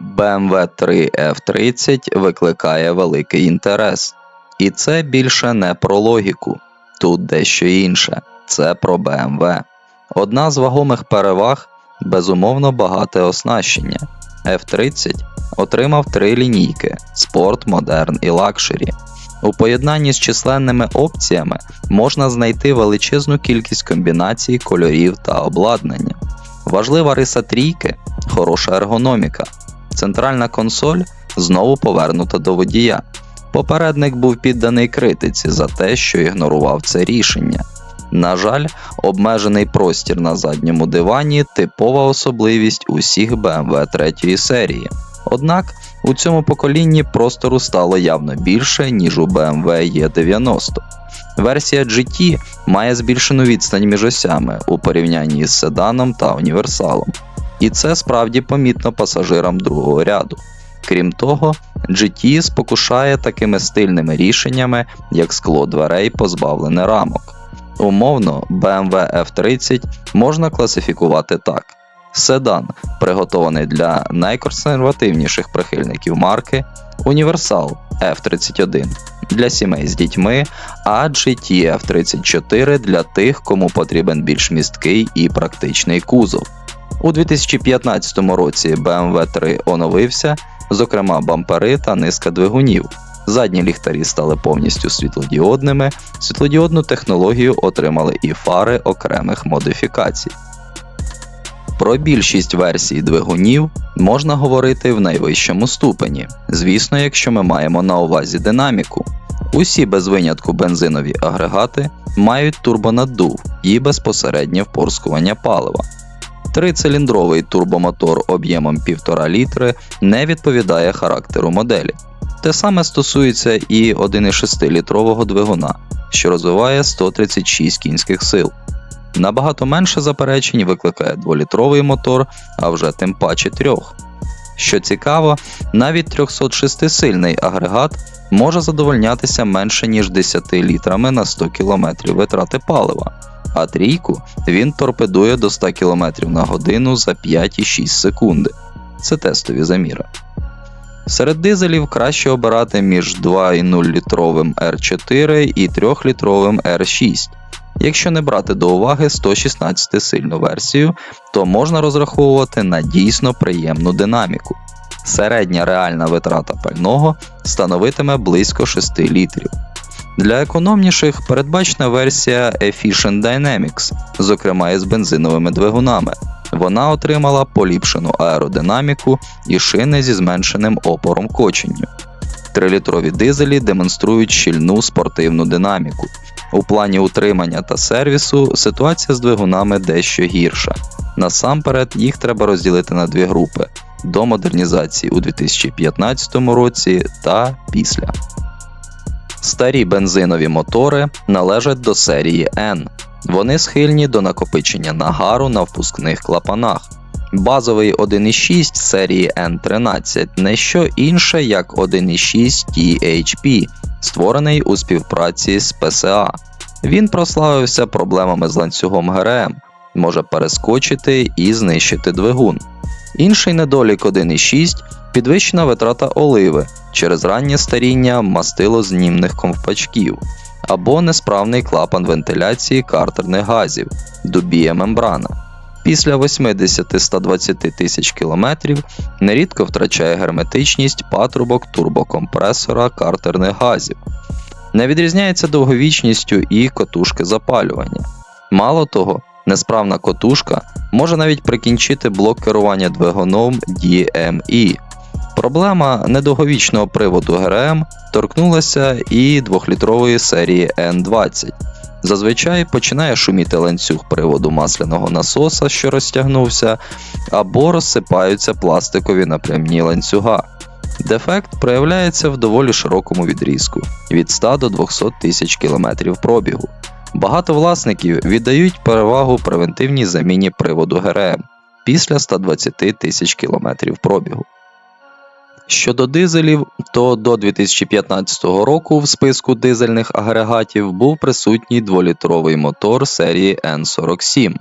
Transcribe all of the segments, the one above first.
BMW 3 F30 викликає великий інтерес. І це більше не про логіку, тут дещо інше. Це про BMW. Одна з вагомих переваг безумовно багате оснащення. F30 отримав три лінійки: Sport, Modern і Luxury. У поєднанні з численними опціями можна знайти величезну кількість комбінацій кольорів та обладнання. Важлива риса трійки хороша ергономіка. Центральна консоль знову повернута до водія. Попередник був підданий критиці за те, що ігнорував це рішення. На жаль, обмежений простір на задньому дивані типова особливість усіх BMW 3 серії. Однак у цьому поколінні простору стало явно більше, ніж у BMW E90. Версія GT має збільшену відстань між осями у порівнянні з седаном та універсалом. І це справді помітно пасажирам другого ряду. Крім того, GT спокушає такими стильними рішеннями, як скло дверей, позбавлене рамок. Умовно, BMW F30 можна класифікувати так: седан, приготований для найконсервативніших прихильників марки, універсал F31 для сімей з дітьми, а GT F34 для тих, кому потрібен більш місткий і практичний кузов. У 2015 році BMW 3 оновився, зокрема бампери та низка двигунів. Задні ліхтарі стали повністю світлодіодними, світлодіодну технологію отримали і фари окремих модифікацій. Про більшість версій двигунів можна говорити в найвищому ступені, звісно, якщо ми маємо на увазі динаміку. Усі без винятку бензинові агрегати мають турбонаддув і безпосереднє впорскування палива. Трициліндровий турбомотор об'ємом 1,5 літри не відповідає характеру моделі. Те саме стосується і 1,6-літрового двигуна, що розвиває 136 кінських сил. Набагато менше заперечень викликає 2-літровий мотор, а вже тим паче трьох. Що цікаво, навіть 306-сильний агрегат може задовольнятися менше ніж 10 літрами на 100 км витрати палива, а трійку він торпедує до 100 км на годину за 5,6 секунди. Це тестові заміри. Серед дизелів краще обирати між 2,0 літровим R4 і 3-літровим R6. Якщо не брати до уваги 116 сильну версію, то можна розраховувати на дійсно приємну динаміку. Середня реальна витрата пального становитиме близько 6 літрів. Для економніших передбачена версія Efficient Dynamics, зокрема із бензиновими двигунами. Вона отримала поліпшену аеродинаміку і шини зі зменшеним опором коченню. Трилітрові дизелі демонструють щільну спортивну динаміку. У плані утримання та сервісу ситуація з двигунами дещо гірша. Насамперед їх треба розділити на дві групи до модернізації у 2015 році та після. Старі бензинові мотори належать до серії N. Вони схильні до накопичення нагару на впускних клапанах. Базовий 1.6 серії N13 не що інше, як 1.6 THP, створений у співпраці з PSA. Він прославився проблемами з ланцюгом ГРМ, може перескочити і знищити двигун. Інший недолік 1.6 підвищена витрата оливи через раннє старіння мастилознімних ковпачків або несправний клапан вентиляції картерних газів, дубія мембрана. Після 80-120 тисяч кілометрів нерідко втрачає герметичність патрубок турбокомпресора картерних газів. Не відрізняється довговічністю і котушки запалювання. Мало того, несправна котушка може навіть прикінчити блок керування двигуном DME. Проблема недовговічного приводу ГРМ торкнулася і 2-літрової серії N20. Зазвичай починає шуміти ланцюг приводу масляного насоса, що розтягнувся, або розсипаються пластикові напрямні ланцюга. Дефект проявляється в доволі широкому відрізку від 100 до 200 тисяч кілометрів пробігу. Багато власників віддають перевагу превентивній заміні приводу ГРМ після 120 тисяч кілометрів пробігу. Щодо дизелів, то до 2015 року в списку дизельних агрегатів був присутній 2-літровий мотор серії N47.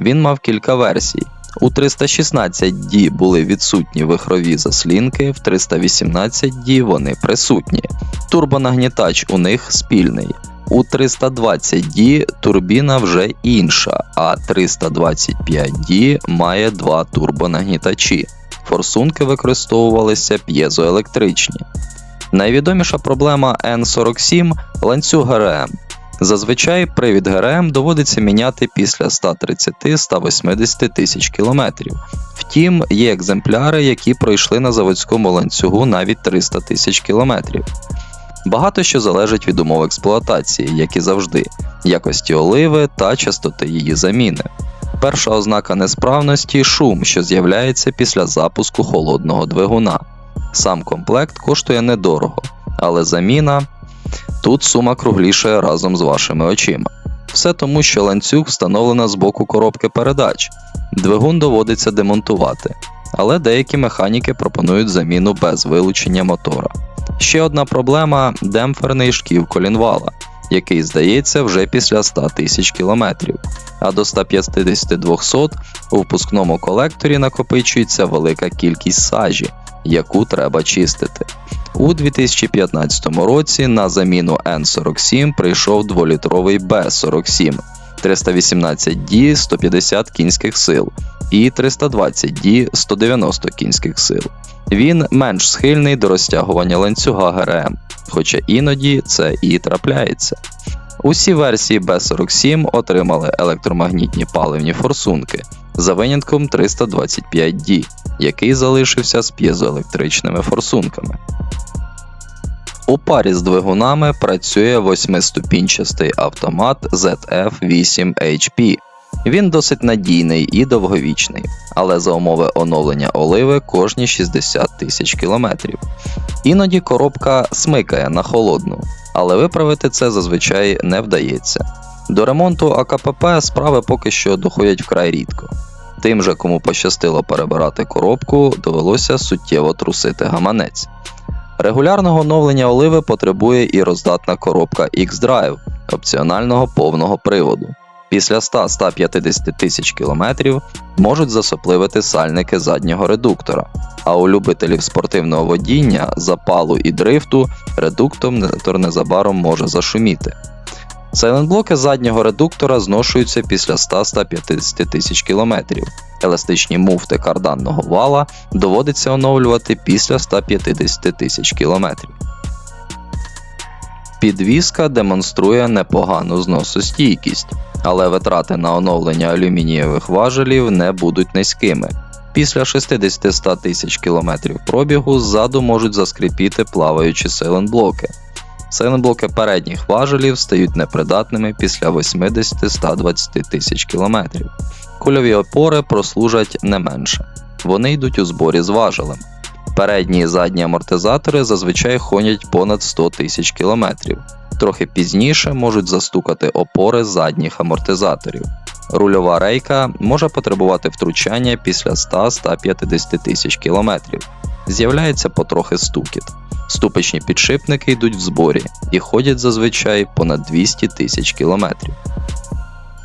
Він мав кілька версій: У 316D були відсутні вихрові заслінки, в 318D вони присутні. Турбонагнітач у них спільний. У 320D турбіна вже інша, а 325D має два турбонагнітачі. Форсунки використовувалися п'єзоелектричні. Найвідоміша проблема N47 ланцюг ГРМ. Зазвичай привід ГРМ доводиться міняти після 130-180 тисяч кілометрів. Втім, є екземпляри, які пройшли на заводському ланцюгу навіть 300 тисяч кілометрів. Багато що залежить від умов експлуатації, як і завжди, якості оливи та частоти її заміни. Перша ознака несправності шум, що з'являється після запуску холодного двигуна. Сам комплект коштує недорого, але заміна тут сума круглішає разом з вашими очима. Все тому, що ланцюг встановлено з боку коробки передач. Двигун доводиться демонтувати, але деякі механіки пропонують заміну без вилучення мотора. Ще одна проблема демпферний шків колінвала, який здається вже після 100 тисяч кілометрів, а до 150-200 у впускному колекторі накопичується велика кількість сажі, яку треба чистити. У 2015 році на заміну N47 прийшов 2-літровий B47, 318D 150 кінських сил і 320D 190 кінських сил. Він менш схильний до розтягування ланцюга ГРМ, хоча іноді це і трапляється. Усі версії B47 отримали електромагнітні паливні форсунки за винятком 325D, який залишився з п'єзоелектричними форсунками. У парі з двигунами працює восьмиступінчастий автомат ZF8HP. Він досить надійний і довговічний, але за умови оновлення оливи кожні 60 тисяч кілометрів. Іноді коробка смикає на холодну, але виправити це зазвичай не вдається. До ремонту АКПП справи поки що доходять вкрай рідко. Тим же, кому пощастило перебирати коробку, довелося суттєво трусити гаманець. Регулярного оновлення оливи потребує і роздатна коробка X-Drive опціонального повного приводу. Після 100-150 тисяч кілометрів можуть засопливити сальники заднього редуктора, а у любителів спортивного водіння, запалу і дрифту редуктор незабаром може зашуміти. Сайлентблоки заднього редуктора зношуються після 100-150 тисяч кілометрів. Еластичні муфти карданного вала доводиться оновлювати після 150 тисяч кілометрів. Підвізка демонструє непогану зносостійкість, але витрати на оновлення алюмінієвих важелів не будуть низькими. Після 60-100 тисяч кілометрів пробігу ззаду можуть заскрипіти плаваючі сайлентблоки. Сайлентблоки передніх важелів стають непридатними після 80-120 тисяч кілометрів. Кульові опори прослужать не менше. Вони йдуть у зборі з важелем. Передні і задні амортизатори зазвичай ходять понад 100 тисяч кілометрів. Трохи пізніше можуть застукати опори задніх амортизаторів. Рульова рейка може потребувати втручання після 100-150 тисяч кілометрів. З'являється потрохи стукіт. Ступичні підшипники йдуть в зборі і ходять зазвичай понад 200 тисяч кілометрів.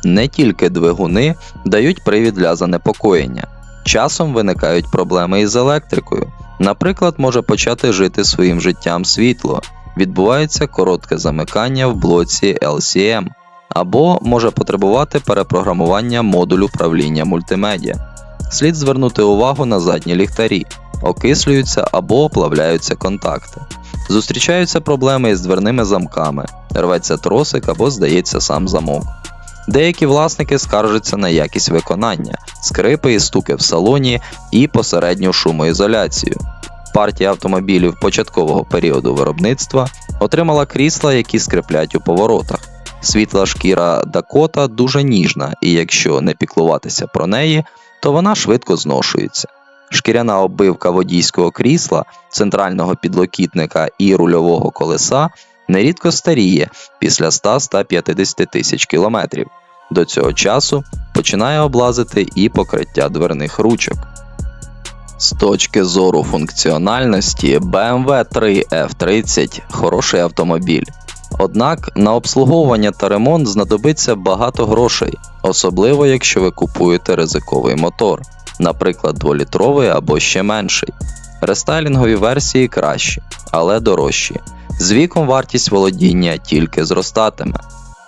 Не тільки двигуни дають привід для занепокоєння. Часом виникають проблеми із електрикою. Наприклад, може почати жити своїм життям світло, відбувається коротке замикання в блоці LCM, або може потребувати перепрограмування модулю управління мультимедіа. Слід звернути увагу на задні ліхтарі, окислюються або оплавляються контакти. Зустрічаються проблеми із дверними замками, рветься тросик або здається сам замок. Деякі власники скаржаться на якість виконання, скрипи і стуки в салоні і посередню шумоізоляцію. Партія автомобілів початкового періоду виробництва отримала крісла, які скриплять у поворотах. Світла шкіра Дакота дуже ніжна, і якщо не піклуватися про неї, то вона швидко зношується. Шкіряна оббивка водійського крісла, центрального підлокітника і рульового колеса нерідко старіє після 100-150 тисяч кілометрів. До цього часу починає облазити і покриття дверних ручок. З точки зору функціональності BMW 3 F30 хороший автомобіль. Однак на обслуговування та ремонт знадобиться багато грошей, особливо якщо ви купуєте ризиковий мотор. наприклад, 2-літровий або ще менший. Рестайлінгові версії кращі, але дорожчі. З віком вартість володіння тільки зростатиме.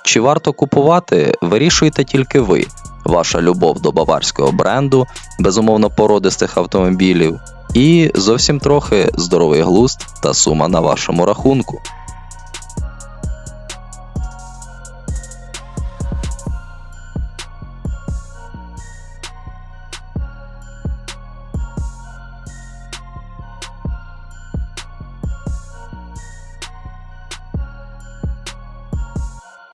Чи варто купувати, вирішуєте тільки ви. Ваша любов до баварського бренду, безумовно породистих автомобілів, і зовсім трохи здоровий глузд та сума на вашому рахунку.